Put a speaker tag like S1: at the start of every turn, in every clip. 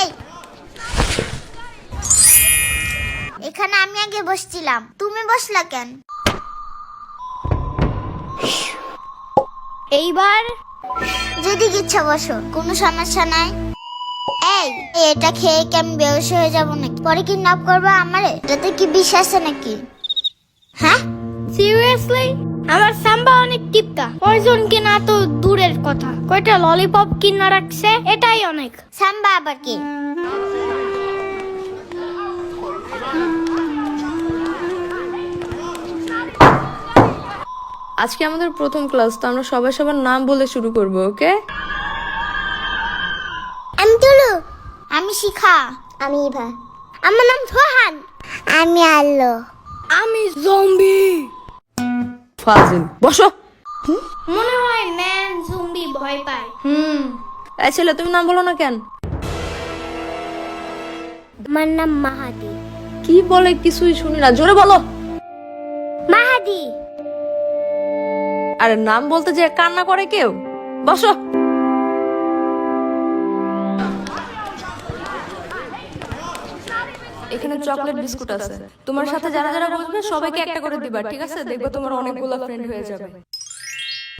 S1: এই এখানে আমি আগে বসছিলাম। তুমি বসলা কেন?
S2: এইবার
S1: যদি ইচ্ছা বসো, কোনো সমস্যা নাই। এই, এটা খেয়ে কি আমি বেহোশ হয়ে যাব নাকি? পরে কি নাপ করব আমারে? এটাতে কি বিষ আছে নাকি? হ্যাঁ?
S2: সিরিয়াসলি আমার সাম্বা অনেক টিপকা। পয়জন কিনা তো দূরের কথা। কয়টা ললিপপ কিনা রাখছে এটাই অনেক।
S1: সাম্বা আবার কি?
S3: আজকে আমাদের প্রথম ক্লাস তো আমরা সবাই সবার নাম বলে শুরু করব ওকে?
S1: আমি তুলু আমি শিখা। আমি ইভা। আমার নাম সোহান আমি আল্লো
S2: আমি জম্বি
S3: ফাজিল। বসো।
S2: মনে হয় ম্যান জুম্বি ভয় পায়।
S3: হুম। এই ছেলে তুমি নাম বলো না কেন?
S1: আমার নাম মাহাদি।
S3: কি বলে কিছুই শুনি না। জোরে বলো।
S1: মাহাদি।
S3: আরে নাম বলতে যে কান্না করে কেউ? বসো। এখানে চকলেট বিস্কুট আছে। তোমার সাথে যারা যারা বসবে সবাইকে একটা করে দিবা ঠিক আছে? দেখবে তোমার অনেকগুলো ফ্রেন্ড হয়ে যাবে।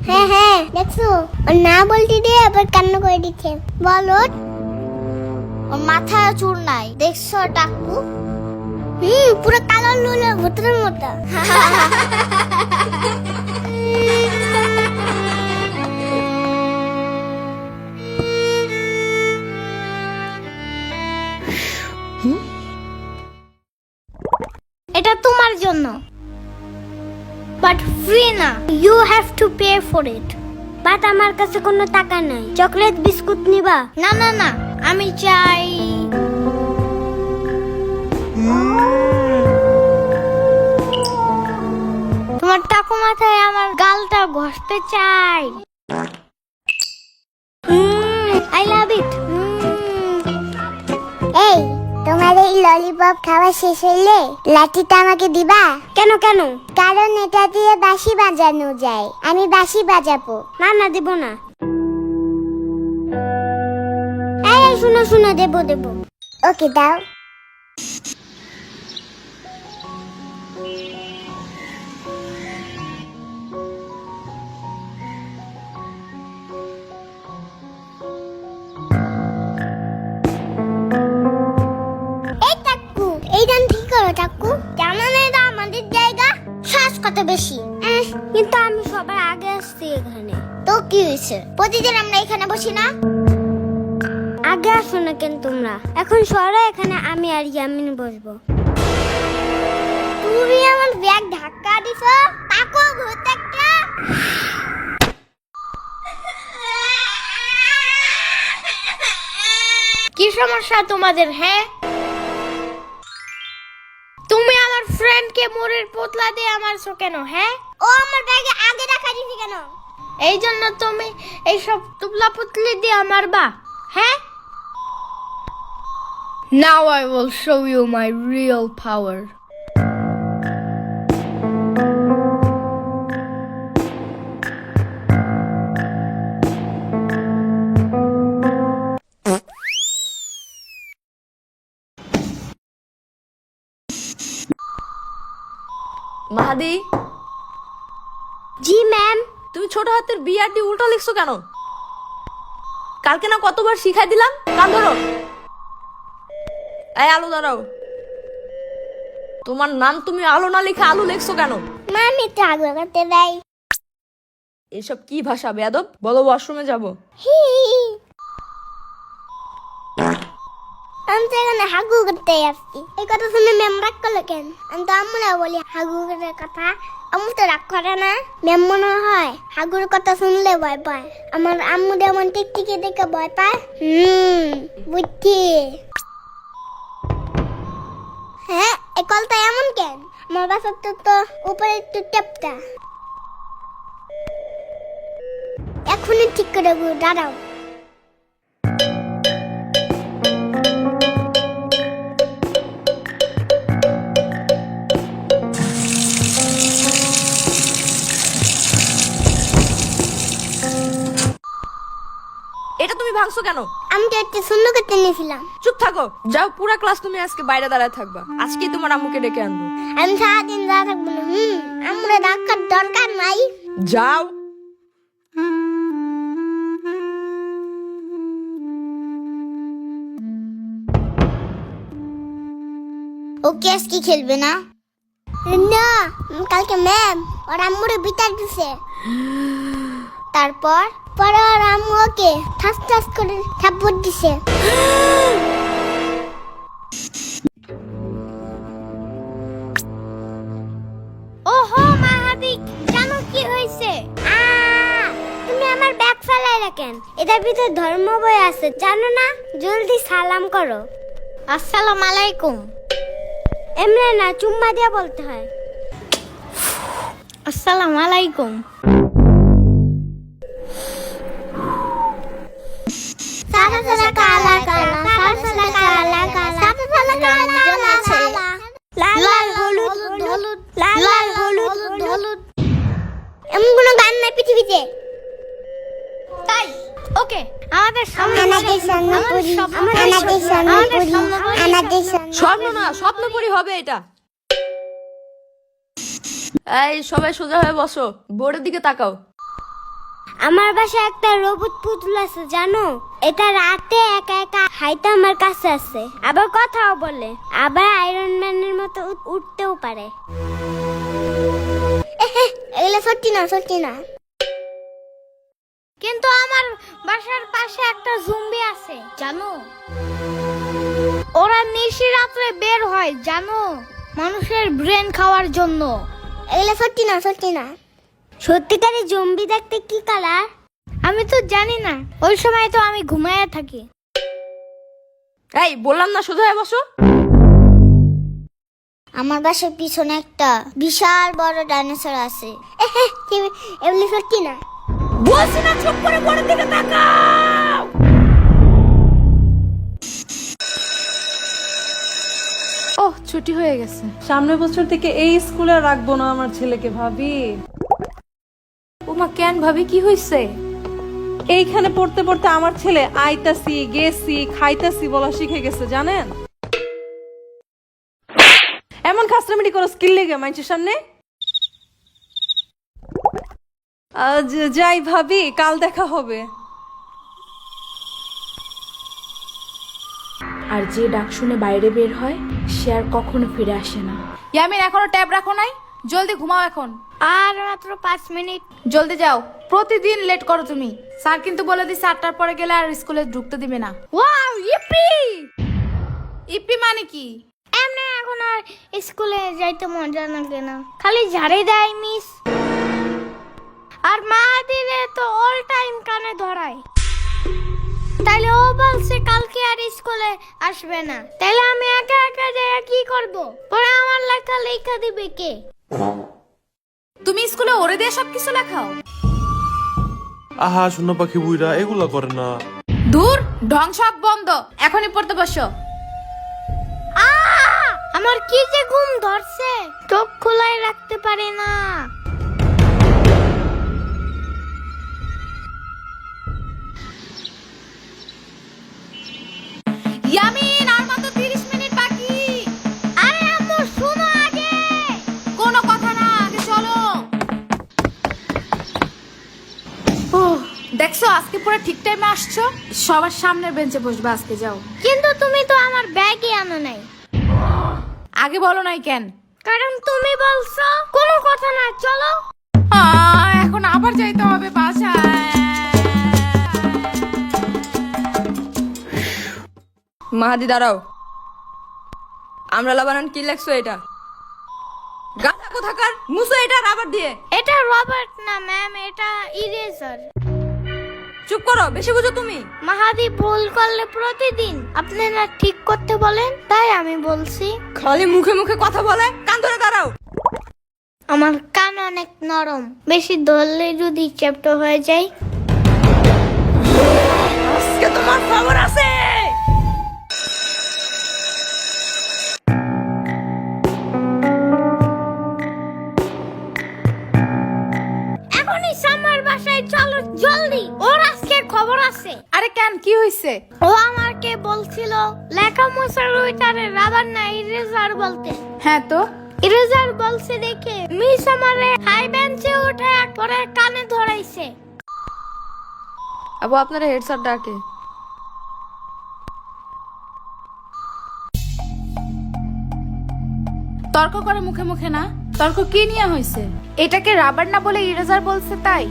S1: হ্যাঁ হ্যাঁ দেখছ? ওর না বলতে দিয়ে আবার কান্না করে দিচ্ছে। বলো ওর মাথায় চুল নাই। দেখছ টাকু হুম পুরো কালো লুলো ভূতের মতো।
S2: ফর ইট
S1: বাট আমার কাছে কোনো টাকা নাই। চকলেট বিস্কুট নিবা?
S2: না না না আমি চাই। তোমার টাকু মাথায় আমার গালটা ঘষতে চাই।
S1: আই লাভ ইট এই তোমার এই ললিপপ খাওয়া শেষ হইলে লাঠিটা আমাকে দিবা? কেন কেন? কারণ এটা দিয়ে বাঁশি বাজানো যায়। আমি বাঁশি বাজাবো। না না দেব না। এই শুনো শুনো দেব দেব। ওকে দাও। তো কি হয়েছে প্রতিদিন আমরা এখানে বসি না। আগে আসো না কেন তোমরা? এখন সরো এখানে আমি আর ইয়ামিন বসবো। তুমি আমার ব্যাগ ধাক্কা দিছো? তাকো ভূত একটা।
S2: কি সমস্যা তোমাদের হ্যাঁ? তুমি আমার ফ্রেন্ডকে মোরের পোতলা দিয়ে আমারছো কেন হ্যাঁ?
S1: ও আমার ব্যাগে আগে রাখা দিছি কেন?
S2: এই জন্য তুমি এইসব তুবলা পুতলি দিয়ে আমার বা হ্যাঁ Now I will show you my real power.
S3: মাহাদি তুমি ছোট হাতের বিআরটি উল্টো লিখছো কেন? কালকে না কতবার শিখাই দিলাম? কান ধরো। এই আলু দাঁড়াও তোমার নাম তুমি আলো না লিখে আলু লিখছো কেন?
S1: মামি তো আগে করতে দেয়।
S3: এসব কি ভাষা বেয়াদব? বলো ওয়াশরুমে যাব।
S1: হি আমি তো এখানে হাগু করতে আসছি এই কথা শুনে ম্যাম রাগ করল কেন? আমি তো আমরা বলি হাগু করার কথা। আম্মু তো রাগ করে না? ম্যাম মনে হয় হাগুর কথা শুনলে ভয় পায়। আমার আম্মু যেমন টিকটিকি দেখে ভয় পায়। হুম, বুঝছি। হ্যাঁ এই কলটা এমন কেন? আমার বাসার তো তো উপরে একটু টেপটা। এখনই ঠিক করে দাঁড়াও।
S3: ভাঙছো কেন?
S1: আমি তো একটু সুন্দর করতে নিয়েছিলাম।
S3: চুপ থাকো। যাও পুরা ক্লাস তুমি আজকে বাইরে দাঁড়ায় থাকবা। আজকেই তোমার আম্মুকে ডেকে আনব।
S1: আমি সারাদিন যা থাকব না হুম। আমরা ডাক্তার দরকার নাই।
S3: যাও।
S1: ও কি আজকে খেলবে না? না কালকে ম্যাম ওর আম্মুরে বিচার দিছে। তারপর? পরে ওর আম্মু ওকে ঠাস ঠাস করে থাপ্পড় দিছে।
S2: ওহো মাহাদি জানো কি হয়েছে?
S1: তুমি আমার ব্যাগ ফেলাই রাখেন। এটার ভিতরে ধর্ম বই আছে জানো না? জলদি সালাম করো।
S2: আসসালাম আলাইকুম।
S1: এমনি না চুম্মা দিয়ে বলতে হয়।
S2: আসসালাম আলাইকুম। ওকে আমাদের
S1: আমাদের
S2: আমাদের স্বপ্ন
S3: না স্বপ্নপুরি হবে এটা। এই সবাই সোজা হয়ে বসো বোর্ডের দিকে তাকাও।
S1: আমার বাসায় একটা রোবট পুতুল আছে জানো? এটা রাতে একা একা হাইতে আমার কাছে আছে। আবার কথাও বলে আবার আয়রন ম্যানের মতো উঠতেও পারে। এগুলো সত্যি না সত্যি না।
S2: কিন্তু আমার বাসার পাশে একটা জুম্বি আছে জানো? ওরা নিশি রাত্রে বের হয় জানো? মানুষের ব্রেন খাওয়ার জন্য।
S1: এগুলো সত্যি না সত্যি না। সত্যিকারে জম্বি দেখতে কি কালার
S2: আমি তো জানি না ওই সময় তো আমি ঘুমায় থাকি।
S3: এই বললাম না সোজা হয়ে বসো।
S1: আমার বাসার পিছনে একটা বিশাল বড় ডাইনোসর আছে। এগুলি সত্যি না।
S3: বলছি না চুপ করে বোর্ডের দিকে তাকাও। ওহ ছুটি হয়ে গেছে।
S4: সামনের বছর থেকে এই স্কুলে রাখব না আমার ছেলেকে ভাবি।
S3: ওমা কেন ভাবি? কি হয়েছে
S4: এইখানে পড়তে পড়তে আমার ছেলে আইতাছি গেছি খাইতাছি বলা শিখে গেছে জানেন? এমন খাসরামিটি করো স্কিল লেগে মানুষের সামনে। যাই ভাবি কাল দেখা হবে।
S5: আর যে ডাক শুনে বাইরে বের হয় সে আর কখনো ফিরে আসে না।
S6: ইয়ামিন এখনও ট্যাব রাখো নাই? জলদি ঘুমাও এখন।
S2: আর মাত্র পাঁচ মিনিট।
S6: জলদি যাও। প্রতিদিন লেট করো তুমি। স্যার কিন্তু বলে দিছে আটটার পরে গেলে আর স্কুলে ঢুকতে দিবে না।
S2: Wow E P!
S6: ইপি মানে কি?
S2: এমনি এখন আর স্কুলে যাইতে মজা লাগে না খালি ঝাড়ে দেয় মিস। টাইম কানে ধরায়। তাইলে ও বলছে কালকে আর স্কুলে আসবে না। তাইলে আমি একা একা যাই কি করব? পরে আমার লেখা লেখা দিবে কে?
S6: তুমি স্কুলে ওরে দিয়ে সবকিছু লেখাও?
S7: আহা শূন্য পাখি বুইরা এগুলা করে না।
S6: দূর ঢং সব বন্ধ। এখনই পড়তে বসো!
S2: আমার কি যে ঘুম ধরছে? চোখ খোলাই রাখতে পারি না।
S6: ইয়ামিন আর মাত্র 30 মিনিট বাকি।
S2: আরে আম্মু শুনো আগে।
S6: কোনো কথা না আগে চলো। ওহ, দেখছ আজকে পুরো ঠিক টাইমে আসছো? সবার সামনের বেঞ্চে বসবে আজকে যাও।
S2: কিন্তু তুমি তো আমার ব্যাগই আনো নাই।
S6: আগে বলো নাই কেন?
S2: কারণ তুমি বলছো কোনো কথা না চলো।
S3: মাহাদি দাঁড়াও। আমরা লাবানান কি লেখছো এটা? গাধা কোথাকার? মুসো এটা রাবার দিয়ে।
S2: এটা রবার্ট না ম্যাম এটা ইরেজার।
S3: চুপ করো বেশি বুঝো তুমি।
S2: মাহাদি ভুল করলে প্রতিদিন। আপনারা ঠিক করতে বলেন তাই আমি বলছি।
S3: খালি মুখে মুখে কথা বলে কান ধরে দাঁড়াও।
S2: আমার কান অনেক নরম। বেশি ধরলে যদি চ্যাপ্ট হয়ে যায়।
S3: আজকে তোমার খবর আছে।
S6: হয়েছে
S2: ও আমাকে বলছিল লেখা মোছার ওইটারে রাবার না ইরেজার বলতে।
S6: হ্যাঁ তো?
S2: ইরেজার বলছে দেখে মিস আমারে হাই বেঞ্চে উঠে পরে কানে ধরাইছে।
S3: আবু আপনার হেড স্যার ডাকে।
S6: তর্ক করে মুখে মুখে না? তর্ক কি নিয়ে হয়েছে এটাকে রাবার না বলে ইরেজার বলছে তাই?